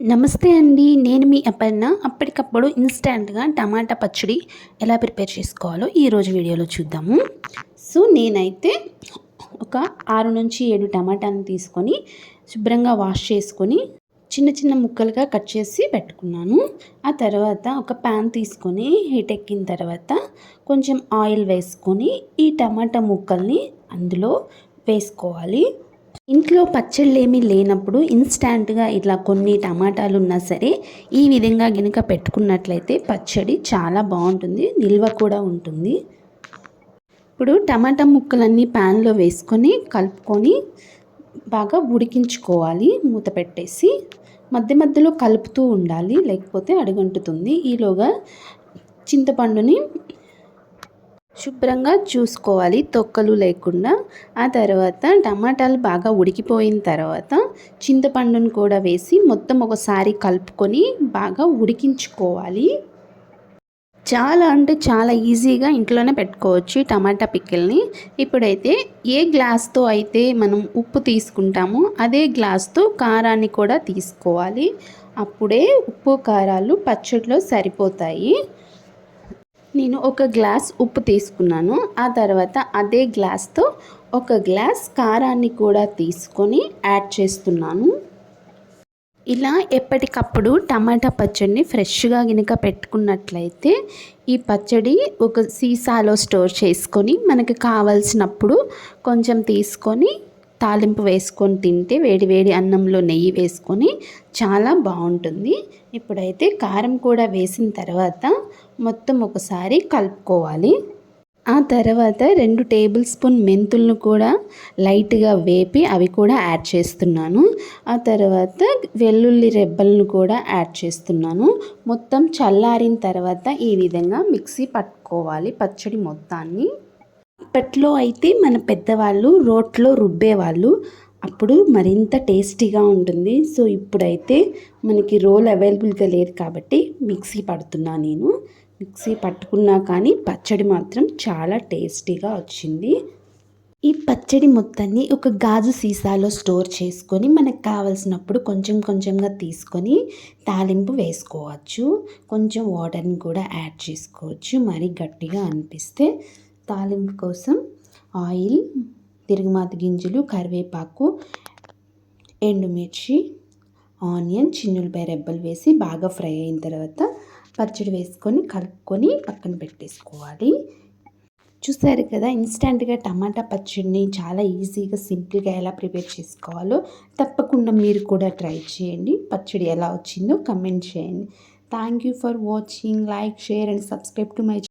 నమస్తే అండి నేను మీ అపర్ణ. అప్పటికప్పుడు ఇన్స్టాంట్గా టమాటా పచ్చడి ఎలా ప్రిపేర్ చేసుకోవాలో ఈరోజు వీడియోలో చూద్దాము. సో నేనైతే ఒక ఆరు నుంచి ఏడు టమాటాలను తీసుకొని శుభ్రంగా వాష్ చేసుకొని చిన్న చిన్న ముక్కలుగా కట్ చేసి పెట్టుకున్నాను. ఆ తర్వాత ఒక ప్యాన్ తీసుకొని హీట్ ఎక్కిన తర్వాత కొంచెం ఆయిల్ వేసుకొని ఈ టమాటా ముక్కల్ని అందులో వేసుకోవాలి. ఇంట్లో పచ్చళ్ళేమీ లేనప్పుడు ఇన్స్టాంట్గా ఇట్లా కొన్ని టమాటాలు ఉన్నా సరే ఈ విధంగా గినక పెట్టుకున్నట్లయితే పచ్చడి చాలా బాగుంటుంది నిల్వ కూడా ఉంటుంది. ఇప్పుడు టమాటా ముక్కలన్నీ ప్యాన్లో వేసుకొని కలుపుకొని బాగా ఉడికించుకోవాలి. మూత పెట్టేసి మధ్య మధ్యలో కలుపుతూ ఉండాలి లేకపోతే అడుగంటుతుంది. ఈలోగా చింతపండుని శుభ్రంగా చూసుకోవాలి తొక్కలు లేకుండా. ఆ తర్వాత టమాటాలు బాగా ఉడికిపోయిన తర్వాత చింతపండును కూడా వేసి మొత్తం ఒకసారి కలుపుకొని బాగా ఉడికించుకోవాలి. చాలా అంటే చాలా ఈజీగా ఇంట్లోనే పెట్టుకోవచ్చు టమాటా పిక్కిల్ని. ఇప్పుడైతే ఏ గ్లాస్తో అయితే మనం ఉప్పు తీసుకుంటామో అదే గ్లాస్తో కారాన్ని కూడా తీసుకోవాలి. అప్పుడే ఉప్పు కారాలు పచ్చడిలో సరిపోతాయి. నేను ఒక గ్లాస్ ఉప్పు తీసుకున్నాను. ఆ తర్వాత అదే గ్లాస్తో ఒక గ్లాస్ కారాన్ని కూడా తీసుకొని యాడ్ చేస్తున్నాను. ఇలా ఎప్పటికప్పుడు టమాటా పచ్చడిని ఫ్రెష్గా గినక పెట్టుకున్నట్లయితే ఈ పచ్చడి ఒక సీసాలో స్టోర్ చేసుకొని మనకి కావలసినప్పుడు కొంచెం తీసుకొని తాలింపు వేసుకొని తింటే వేడి వేడి అన్నంలో నెయ్యి వేసుకొని చాలా బాగుంటుంది. ఇప్పుడైతే కారం కూడా వేసిన తర్వాత మొత్తం ఒకసారి కలుపుకోవాలి. ఆ తర్వాత రెండు టేబుల్ స్పూన్ మెంతులను కూడా లైట్గా వేపి అవి కూడా యాడ్ చేస్తున్నాను. ఆ తర్వాత వెల్లుల్లి రెబ్బలను కూడా యాడ్ చేస్తున్నాను. మొత్తం చల్లారిన తర్వాత ఈ విధంగా మిక్సీ పట్టుకోవాలి పచ్చడి మొత్తాన్ని. అప్పట్లో అయితే మన పెద్దవాళ్ళు రోట్లో రుబ్బేవాళ్ళు. అప్పుడు మరింత టేస్టీగా ఉంటుంది. సో ఇప్పుడైతే మనకి రోల్ అవైలబుల్గా లేదు కాబట్టి మిక్సీ పడుతున్నా నేను. మిక్సీ పట్టుకున్నా కానీ పచ్చడి మాత్రం చాలా టేస్టీగా వచ్చింది. ఈ పచ్చడి మొత్తాన్ని ఒక గాజు సీసాలో స్టోర్ చేసుకొని మనకు కావలసినప్పుడు కొంచెం కొంచెంగా తీసుకొని తాలింపు వేసుకోవచ్చు. కొంచెం వాటర్ని కూడా యాడ్ చేసుకోవచ్చు. మరీ గట్టిగా అనిపిస్తే తాలింపు కోసం ఆయిల్ తిరుగుమాత గింజలు కరివేపాకు ఎండుమిర్చి ఆనియన్ చిన్నులపై రెబ్బలు వేసి బాగా ఫ్రై అయిన తర్వాత పచ్చడి వేసుకొని కలుపుకొని పక్కన పెట్టేసుకోవాలి. చూసారు కదా ఇన్స్టెంట్గా టమాటా పచ్చడిని చాలా ఈజీగా సింపుల్గా ఎలా ప్రిపేర్ చేసుకోవాలో తప్పకుండా మీరు కూడా ట్రై చేయండి. పచ్చడి ఎలా వచ్చిందో కమెంట్ చేయండి. Thank you for watching. Like share and subscribe to my